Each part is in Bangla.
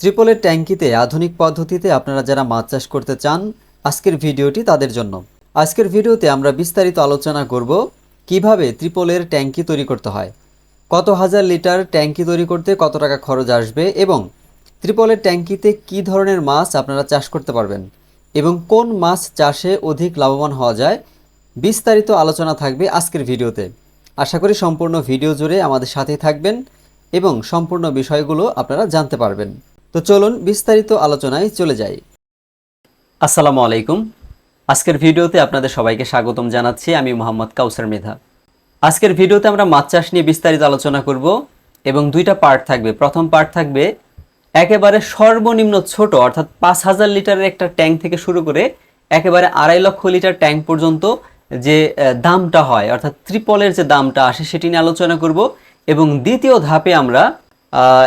ত্রিপলের ট্যাঙ্কিতে আধুনিক পদ্ধতিতে আপনারা যারা মাছ চাষ করতে চান, আজকের ভিডিওটি তাদের জন্য। আজকের ভিডিওতে আমরা বিস্তারিত আলোচনা করব কীভাবে ত্রিপলের ট্যাঙ্কি তৈরি করতে হয়, কত হাজার লিটার ট্যাঙ্কি তৈরি করতে কত টাকা খরচ আসবে এবং ত্রিপলের ট্যাঙ্কিতে কী ধরনের মাছ আপনারা চাষ করতে পারবেন এবং কোন মাছ চাষে অধিক লাভবান হওয়া যায়, বিস্তারিত আলোচনা থাকবে আজকের ভিডিওতে। আশা করি সম্পূর্ণ ভিডিও জুড়ে আমাদের সাথেই থাকবেন এবং সম্পূর্ণ বিষয়গুলো আপনারা জানতে পারবেন। তো চলুন বিস্তারিত আলোচনায় চলে যাই। আসসালামু আলাইকুম। আজকের ভিডিওতে আপনাদের সবাইকে স্বাগতম জানাচ্ছি, আমি মোহাম্মদ কাউসার মেধা। আজকের ভিডিওতে আমরা মাছ চাষ নিয়ে বিস্তারিত আলোচনা করব এবং দুইটা পার্ট থাকবে। প্রথম পার্ট থাকবে একেবারে সর্বনিম্ন ছোট, অর্থাৎ পাঁচ হাজার লিটারের একটা ট্যাঙ্ক থেকে শুরু করে একেবারে আড়াই লক্ষ লিটার ট্যাঙ্ক পর্যন্ত যে দামটা হয়, অর্থাৎ ত্রিপলের যে দামটা আসে সেটি নিয়ে আলোচনা করব। এবং দ্বিতীয় ধাপে আমরা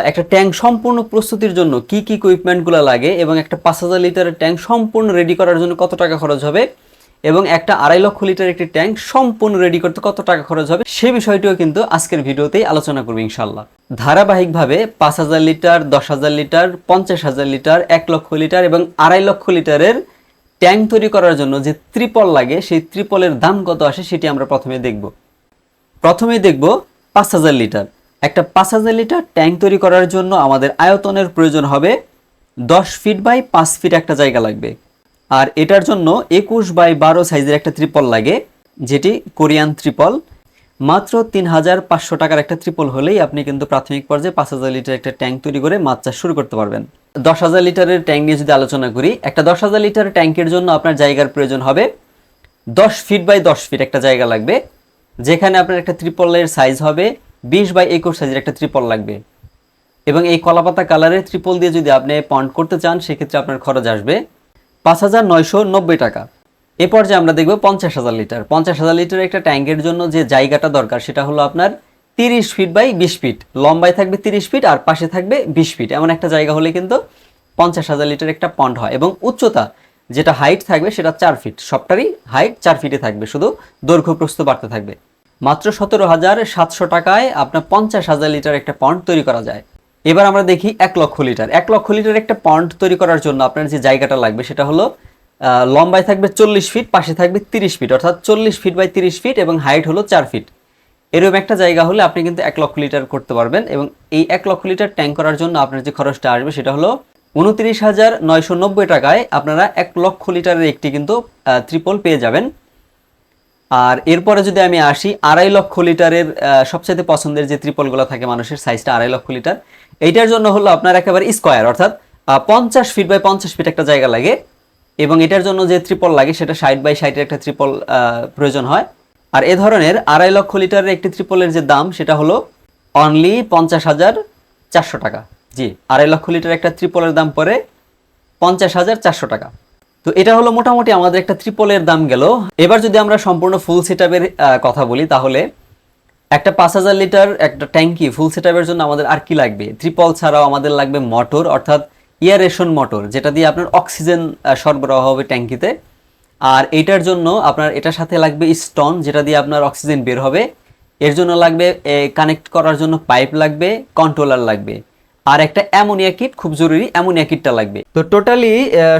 একটা ট্যাঙ্ক সম্পূর্ণ প্রস্তুতির জন্য কি কি ইকুইপমেন্টগুলো লাগে এবং একটা পাঁচ হাজার লিটারের ট্যাঙ্ক সম্পূর্ণ রেডি করার জন্য কত টাকা খরচ হবে এবং একটা আড়াই লক্ষ লিটার একটি ট্যাঙ্ক সম্পূর্ণ রেডি করতে কত টাকা খরচ হবে সে বিষয়টিও কিন্তু আজকের ভিডিওতেই আলোচনা করব ইনশাল্লাহ ধারাবাহিকভাবে পাঁচ হাজার লিটার, দশ হাজার লিটার, পঞ্চাশ হাজার লিটার, এক লক্ষ লিটার এবং আড়াই লক্ষ লিটারের ট্যাঙ্ক তৈরি করার জন্য যে ত্রিপল লাগে সেই ত্রিপলের দাম কত আসে সেটি আমরা প্রথমে দেখব। প্রথমেই দেখব পাঁচ হাজার লিটার। একটা পাঁচ হাজার লিটার ট্যাঙ্ক তৈরি করার জন্য আমাদের আয়তনের প্রয়োজন হবে দশ ফিট বাই পাঁচ ফিট একটা জায়গা লাগবে। আর এটার জন্য একুশ বাই বারো সাইজের একটা ত্রিপল লাগে, যেটি কোরিয়ান ত্রিপল মাত্র তিন হাজার পাঁচশো টাকার একটা ত্রিপল হলেই আপনি কিন্তু প্রাথমিক পর্যায়ে পাঁচ হাজার লিটার একটা ট্যাঙ্ক তৈরি করে মাছ চাষ শুরু করতে পারবেন। দশ হাজার লিটারের ট্যাঙ্ক নিয়ে যদি আলোচনা করি, একটা দশ হাজার লিটার ট্যাঙ্কের জন্য আপনার জায়গার প্রয়োজন হবে দশ ফিট বাই দশ ফিট একটা জায়গা লাগবে, যেখানে আপনার একটা ত্রিপলের সাইজ হবে বিশ বাই একুশ সাইজের একটা ত্রিপল লাগবে। এবং এই কলাপাতা কালারের ত্রিপল দিয়ে যদি আপনি পন্ড করতে চান, সেক্ষেত্রে আপনার খরচ আসবে পাঁচ হাজার নয়শো নব্বই টাকা। এ পর্যায়ে আমরা দেখব পঞ্চাশ হাজার লিটার পঞ্চাশ হাজার লিটার একটা ট্যাঙ্কের জন্য যে জায়গাটা দরকার, সেটা হলো আপনার তিরিশ ফিট বাই বিশ ফিট লম্বায় থাকবে তিরিশ ফিট আর পাশে থাকবে বিশ ফিট এমন একটা জায়গা হলে কিন্তু পঞ্চাশ হাজার লিটার একটা পন্ড হয়। এবং উচ্চতা যেটা হাইট থাকবে, সেটা চার ফিট সবটারই হাইট চার ফিটে থাকবে। শুধু দৈর্ঘ্য প্রস্থ বাড়তে থাকবে। মাত্র সতেরো হাজার সাতশো টাকায় আপনার পঞ্চাশ হাজার লিটার একটা পন্ড তৈরি করা যায়। এবার আমরা দেখি এক লক্ষ লিটার। এক লক্ষ লিটার একটা পন্ড তৈরি করার জন্য আপনার যে জায়গাটা লাগবে সেটা হলো লম্বায় থাকবে চল্লিশ ফিট, পাশে থাকবে তিরিশ ফিট। অর্থাৎ চল্লিশ ফিট বাই তিরিশ ফিট এবং হাইট হলো চার ফিট। এরকম একটা জায়গা হলে আপনি কিন্তু এক লক্ষ লিটার করতে পারবেন এবং এই এক লক্ষ লিটার ট্যাঙ্ক করার জন্য আপনার যে খরচটা আসবে সেটা হলো উনত্রিশ হাজার নয়শো নব্বই টাকায় আপনারা এক লক্ষ লিটারের একটি কিন্তু ত্রিপল পেয়ে যাবেন। আর এরপরে যদি আমি আসি, আড়াই লক্ষ লিটারের সবচাইতে পছন্দের যে ত্রিপলগুলো থাকে মানুষের সাইজটা আড়াই লক্ষ লিটার, এইটার জন্য হলো আপনার একেবারে স্কোয়ার অর্থাৎ পঞ্চাশ ফিট বাই পঞ্চাশ ফিট একটা জায়গা লাগে এবং এটার জন্য যে ত্রিপল লাগে সেটা ষাট বাই ষাটের একটা ত্রিপল প্রয়োজন হয়। আর এ ধরনের আড়াই লক্ষ লিটারের একটি ত্রিপলের যে দাম সেটা হলো অনলি পঞ্চাশ হাজার চারশো টাকা। জি, আড়াই লক্ষ লিটার একটা ত্রিপলের দাম পরে পঞ্চাশ হাজার চারশো টাকা। তো এটা হলো মোটামুটি আমাদের একটা ত্রিপলের দাম গেল। এবার যদি আমরা সম্পূর্ণ ফুল সেটআপের কথা বলি, তাহলে একটা পাঁচ হাজার লিটার একটা ট্যাঙ্কি ফুল সেটআপের জন্য আমাদের আর কি লাগবে? ত্রিপল ছাড়াও আমাদের লাগবে মোটর অর্থাৎ ইয়ারেশন মোটর যেটা দিয়ে আপনার অক্সিজেন সরবরাহ হবে ট্যাঙ্কিতে। আর এটার জন্য আপনার, এটার সাথে লাগবে স্টোন যেটা দিয়ে আপনার অক্সিজেন বের হবে। এর জন্য লাগবে কানেক্ট করার জন্য পাইপ লাগবে কন্ট্রোলার লাগবে। আর একটা অ্যামোনিয়া কিট, খুব জরুরি, অ্যামোনিয়া কিটটা লাগবে। তো টোটালি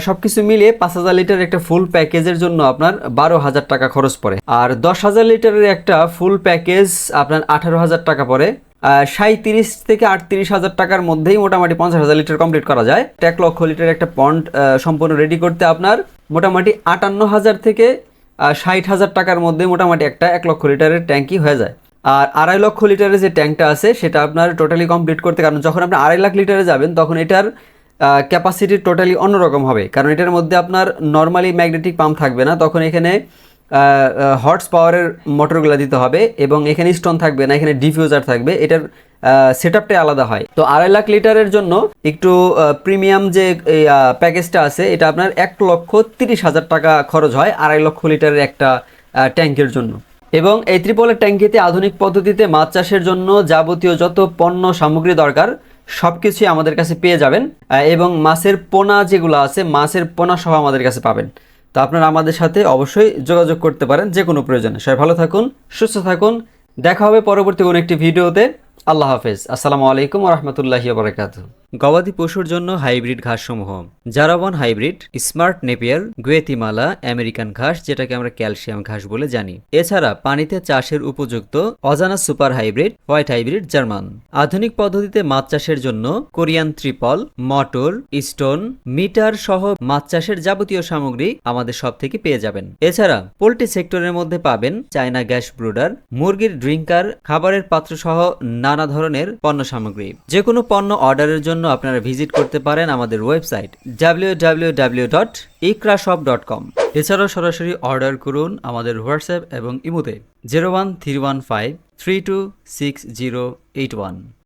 সবকিছু মিলিয়ে পাঁচ হাজার লিটার একটা ফুল প্যাকেজের জন্য আপনার বারো হাজার টাকা খরচ পড়ে। আর দশ হাজার লিটারের একটা ফুল প্যাকেজ আপনার আঠারো হাজার টাকা পড়ে। সাঁত্রিশ থেকে আটত্রিশ হাজার টাকার মধ্যেই মোটামুটি পঞ্চাশ হাজার লিটার কমপ্লিট করা যায়। এক লক্ষ লিটার একটা পন্ড সম্পূর্ণ রেডি করতে আপনার মোটামুটি আটান্ন হাজার থেকে ষাট হাজার টাকার মধ্যে মোটামুটি একটা এক লক্ষ লিটারের ট্যাঙ্কি হয়ে যায়। আর আড়াই লক্ষ লিটারের যে ট্যাঙ্কটা আছে, সেটা আপনার টোটালি কমপ্লিট করতে, কারণ যখন আপনি আড়াই লাখ লিটারে যাবেন, তখন এটার ক্যাপাসিটি টোটালি অন্যরকম হবে। কারণ এটার মধ্যে আপনার নর্মালি ম্যাগনেটিক পাম্প থাকবে না, তখন এখানে হর্স পাওয়ারের মোটরগুলো দিতে হবে, এবং এখানে স্টোন থাকবে না, এখানে ডিফিউজার থাকবে, এটার সেট আপটাই আলাদা হয়। তো আড়াই লাখ লিটারের জন্য একটু প্রিমিয়াম যে প্যাকেজটা আছে, এটা আপনার এক লক্ষ তিরিশ হাজার টাকা খরচ হয়, আড়াই লক্ষ লিটারের একটা ট্যাঙ্কের জন্য। এবং এই ত্রিপলের ট্যাঙ্কিতে আধুনিক পদ্ধতিতে মাছ চাষের জন্য যাবতীয় যত পণ্য সামগ্রী দরকার সব কিছুই আমাদের কাছে পেয়ে যাবেন। এবং মাছের পোনা যেগুলো আছে, মাছের পোনা সহ আমাদের কাছে পাবেন। তো আপনারা আমাদের সাথে অবশ্যই যোগাযোগ করতে পারেন, যে কোনো প্রয়োজনে। সবাই ভালো থাকুন, সুস্থ থাকুন। দেখা হবে পরবর্তী কোনো একটি ভিডিওতে। আল্লাহ হাফেজ। আসসালামু আলাইকুম রহমতুল্লাহি বারকাত গবাদি পশুর জন্য হাইব্রিড ঘাসসমূহ। জারাবন hybrid, smart Napier, Guatemala, American ঘাস, যেটাকে আমরা ক্যালসিয়াম ঘাস বলে জানি। এছাড়া পানিতে চাষের উপযুক্ত অজানা super hybrid, white hybrid, German. আধুনিক পদ্ধতিতে মাছ চাষের জন্য কোরিয়ান ত্রিপল, মটর, স্টোন, মিটার সহ মাছ চাষের যাবতীয় সামগ্রী আমাদের সব থেকে পেয়ে যাবেন। এছাড়া পোল্ট্রি সেক্টরের মধ্যে পাবেন চায়না গ্যাস ব্রুডার, মুরগির ড্রিঙ্কার, খাবারের পাত্র সহ নানা ধরনের পণ্য সামগ্রী। যে কোনো পণ্য অর্ডারের জন্য আপনারা ভিজিট করতে পারেন আমাদের ওয়েবসাইট www.ikrashop.com এছাড়াও সরাসরি অর্ডার করুন আমাদের হোয়াটসঅ্যাপ এবং ইমোতে। Zero one three one five three two six zero eight one.